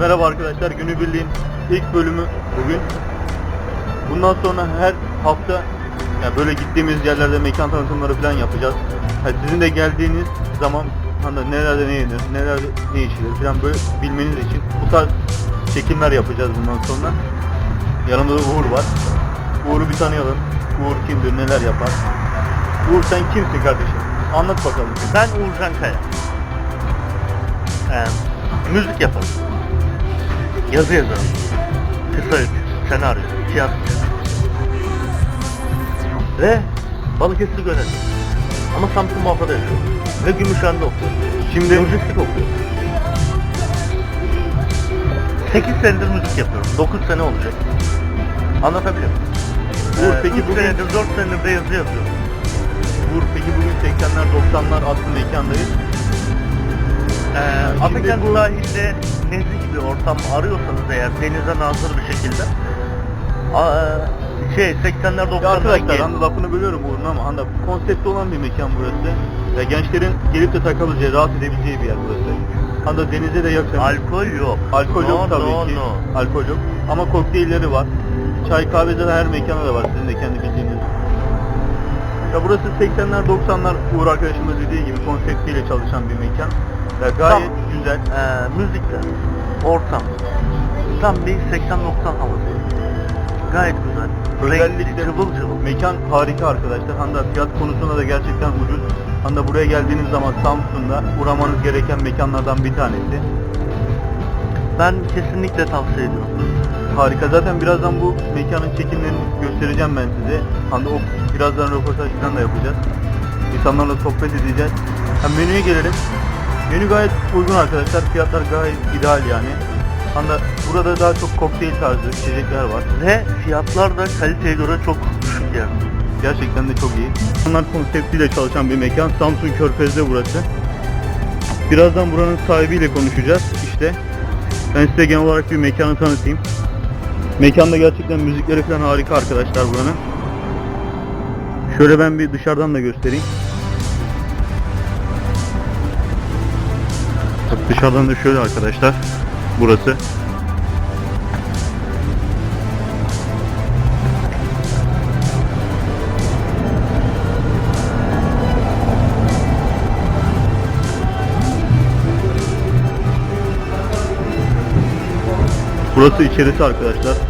Merhaba arkadaşlar, Günübirliğin ilk bölümü bugün. Bundan sonra her hafta yani böyle gittiğimiz yerlerde mekan tanıtımları falan yapacağız. Yani sizin de geldiğiniz zaman hani nelerde ne yenir, nelerde ne içilir falan böyle bilmeniz için bu tarz çekimler yapacağız bundan sonra. Yanımda da Uğur var. Uğur'u bir tanıyalım. Uğur kimdir, neler yapar? Uğur sen kimsin kardeşim? Anlat bakalım. Ben Uğurcan Kaya. Ee, müzik yaparım. Yazı yazarım. Kısa senaryo, tiyatro. Ve Balıkesir yönetim. Ama Samsun Muhafa'da yaşıyorum. Ve Gümüşhane'de okuyorum. Şimdi Lojistik okuyorum. 8 senedir müzik yapıyorum. 9 sene olacak. Anlatabiliyor muyum? Uğur, Ee, peki bugün- senedir, 4 senedir de yazı yazıyorum. Uğur peki bugün 80'ler 90'lar adlı mekandayız. Ee, bu- sahilde nezih bir ortam arıyorsanız eğer denize nazır bir şekilde aa, şey 80'ler Ya 90'lar arkadaşlar hani lafını bölüyorum Uğur'un ama hani konsepti olan bir mekan burası. Ya gençlerin gelip de takılabileceği, rahat edebileceği bir yer burası. Hani da denize de yakın. alkol yok. Alkol yok No, tabii no, ki. no. Alkol yok. Ama kokteylleri var. Çay kahve zaten her mekanda da var sizin de kendi bildiğiniz. Ya burası 80'ler 90'lar Uğur arkadaşımın dediği gibi konseptiyle çalışan bir mekan. Ya gayet Tam. güzel. Ee, müzikler, ortam. Tam bir 80-90 havası. Gayet güzel. Özellikle cıvıl cıvıl. Mekan harika arkadaşlar. Handa fiyat konusunda da gerçekten ucuz. Handa buraya geldiğiniz zaman Samsun'da uğramanız gereken mekanlardan bir tanesi. Ben kesinlikle tavsiye ediyorum. Harika. Zaten birazdan bu mekanın çekimlerini göstereceğim ben size. Handa o birazdan röportaj falan da yapacağız. İnsanlarla sohbet edeceğiz. Ha, menüye gelelim. Menü gayet uygun arkadaşlar. Fiyatlar gayet ideal yani. Handa burada daha çok kokteyl tarzı içecekler var. Ve fiyatlar da kaliteye göre çok düşük yani. Gerçekten de çok iyi. Onlar konseptiyle çalışan bir mekan. Samsun Körfez'de burası. Birazdan buranın sahibiyle konuşacağız işte. Ben size genel olarak bir mekanı tanıtayım. Mekanda gerçekten müzikleri falan harika arkadaşlar buranın. Şöyle ben bir dışarıdan da göstereyim. Dışarıdan da şöyle arkadaşlar. Burası. Burası içerisi arkadaşlar.